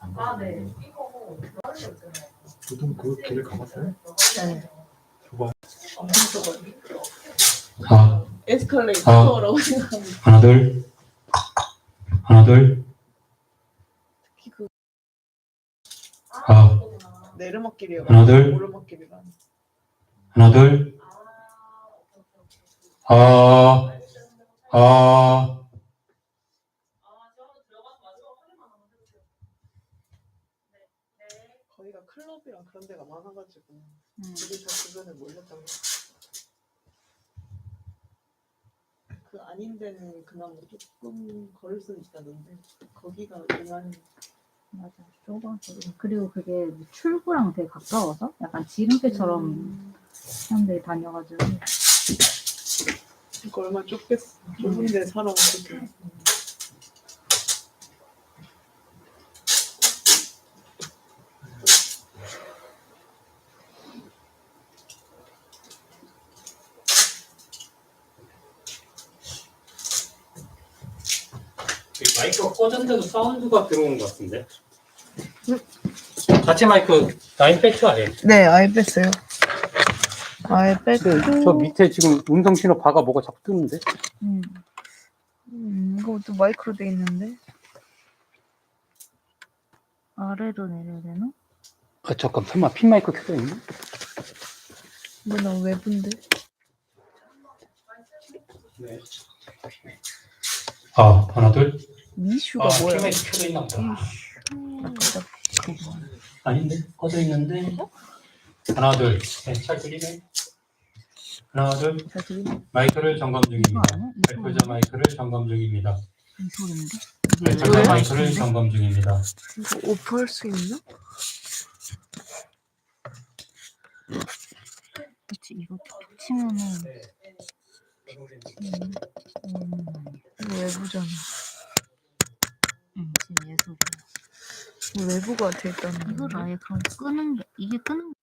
안 아, 네. 이거 나는 거 있잖아요. 보통 그 길을 가봤어요? 네. 좁아. 엄청 좁아요. 아, 에스컬레이터라고 생각합니다. 하나, 둘. 하나, 둘. 특히 그 아. 그거구나. 내리막길이요. 하나, 둘. 오르막길이라. 하나, 둘. 아, 오케이, 오케이, 오케이. 아, 아. 아, 저는 들어가서 마지막 확인만 한번 해주세요. 네, 네. 거기가 클럽이랑 그런 데가 많아가지고 음. 우리 다 주변에 몰렸다고. 그 아닌 데는 그나마 조금 걸을 수는 있다던데 거기가 유난히 맞아 좁아 그리고 그게 출구랑 되게 가까워서 약간 지름길처럼 음, 사람들이 다녀가지고 그거 얼마 좁겠어. 좁은데 사람 어떻게? 마이크가 꺼졌는데도 사운드가 들어오는 것 같은데. 자체 마이크 라인 뺐죠 아예? 네, 아예 뺐어요. 아예 근데 저 밑에 지금 음성 신호 바가 뭐가 자꾸 뜨는데? 음. 음, 이것도 마이크로 돼 있는데. 아래로 내려야 되나? 아 잠깐 설마 핀 마이크 켜져 있나? 뭐나 외부인데? 네. 아, 하나, 둘. 미슈가 아, 뭐야? 핀 마이크 켜져 있나 보다. 아닌데? 꺼져 있는데. 하나, 둘. 네, 잘 들리네. 하나, 둘. 마이크를 점검 중입니다. 발표자 마이크를 점검 중입니다. 이 소리인데? 발표자 왜? 마이크를 점검 중입니다. 이거 오프할 수 있나? 그치 이거 툭툭 치면은 음, 음, 외부잖아. 음, 지금 얘 소리야 이거 외부가 돼 있다는 이걸. 아예 그럼 끄는 게 이게 끄는